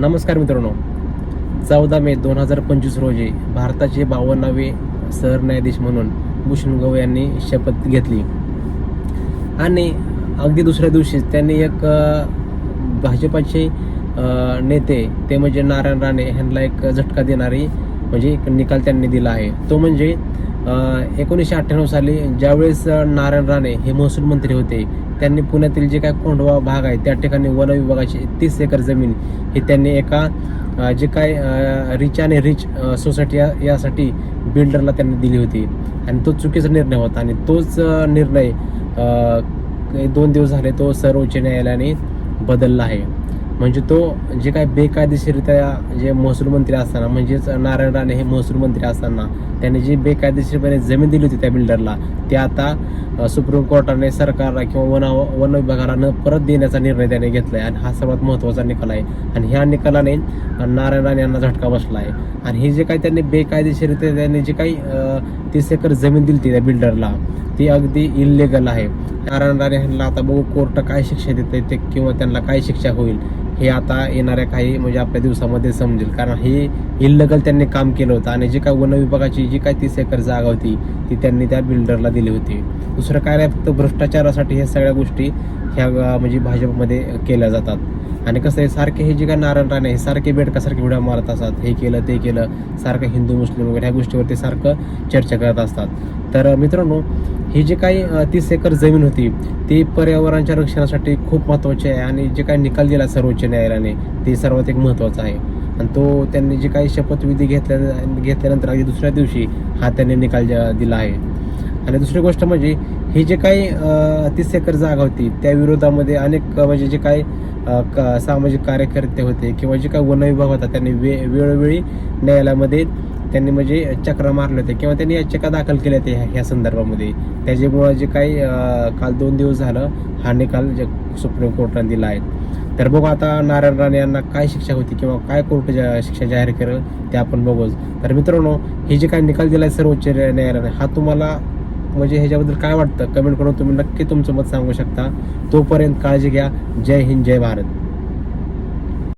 नमस्कार मित्रांनो. चौदा मे दोन हजार पंचवीस रोजी भारताचे बावन्नावे सरन्यायाधीश म्हणून भूषण गव यांनी शपथ घेतली. आणि अगदी दुसऱ्या दिवशीच त्यांनी एक भाजपाचे नेते ते म्हणजे नारायण राणे यांना एक झटका देणारी म्हणजे एक निकाल त्यांनी दिला आहे. तो म्हणजे एकोणीसशे अठ्ठ्याण्णव साली ज्यावेळेस नारायण राणे हे महसूल मंत्री होते त्यांनी पुण्यातील जे काय कोंडवा भाग आहे त्या ठिकाणी वन विभागाची तीस एकर जमीन हे त्यांनी एका जे काय रिच आणि रिच सोसायटी या- यासाठी बिल्डरला त्यांनी दिली होती. आणि तो चुकीचा निर्णय होता आणि तोच निर्णय दोन दिवस झाले तो सर्वोच्च न्यायालयाने बदलला आहे. म्हणजे तो जे काय बेकायदेशीररित्या जे महसूल मंत्री असताना म्हणजेच नारायण राणे हे महसूल मंत्री असताना त्यांनी जी बेकायदेशीरपणे जमीन दिली होती त्या बिल्डरला ते आता सुप्रीम कोर्टाने सरकारला किंवा वन वन विभागाला न परत देण्याचा निर्णय त्याने घेतलाय आणि हा सर्वात महत्त्वाचा निकाल आहे. आणि ह्या निकालाने नारायण राणे यांना झटका बसला आहे आणि हे जे काही त्यांनी बेकायदेशीररित्या त्यांनी जे काही तीस एकर जमीन दिली होती त्या बिल्डरला ती अगदी इलिगल आहे. नारायण राणे यांना आता बघू कोर्ट काय शिक्षा देते ते किंवा त्यांना काय शिक्षा होईल. हे आता येणाऱ्या काही म्हणजे आपल्या दिवसामध्ये समजेल. कारण हे इल्लगल त्यांनी काम केलं होतं आणि जी काय वन विभागाची जी काय तीस एकर जागा होती ती त्यांनी त्या बिल्डरला दिली होती. दुसरं काय नाही फक्त भ्रष्टाचारासाठी ह्या सगळ्या गोष्टी ह्या म्हणजे भाजपमध्ये केल्या जातात. आणि कसं आहे सारखे हे जे काय नारायण राणे हे सारखे बेडकासारखे उड्या मारत असतात. हे केलं ते केलं सारखं हिंदू मुस्लिम वगैरे ह्या गोष्टीवरती सारखं चर्चा करत असतात. तर मित्रांनो ही जी काही तीस एकर जमीन होती ती पर्यावरणाच्या रक्षणासाठी खूप महत्त्वाची आहे. आणि जे काही निकाल दिला सर्वोच्च न्यायालयाने ते सर्वात एक महत्त्वाचा आहे. आणि तो त्यांनी जे काही शपथविधी घेतल्या घेतल्यानंतर अगदी दुसऱ्या दिवशी हा त्यांनी निकाल दिला आहे. आणि दुसरी गोष्ट म्हणजे ही जे काही अ, तीस एकर जागा होती त्या विरोधामध्ये अनेक म्हणजे जे काही का क- सामाजिक कार्यकर्ते होते किंवा जे काही वन विभाग होता त्यांनी वे वेळोवेळी न्यायालयामध्ये त्यांनी म्हणजे चक्रा मारले होते किंवा त्यांनी याचिका दाखल केल्या होत्या ह्या- ह्या संदर्भामध्ये. त्याच्यामुळं जे काही काल दोन दिवस झालं हा निकाल जे सुप्रीम कोर्टाने दिला आहे. तर बघू आता नारायण राणे यांना काय शिक्षा होती किंवा काय कोर्ट जा- शिक्षा जाहीर केलं ते आपण बघूच. तर मित्रांनो हे जे काही निकाल दिला आहे सर्वोच्च न्यायालयाने हा तुम्हाला म्हणजे ह्याच्याबद्दल काय वाटतं? कमेंट करून तुम्ही नक्की तुमचं मत सांगू शकता. तोपर्यंत काळजी घ्या. जय हिंद जय भारत.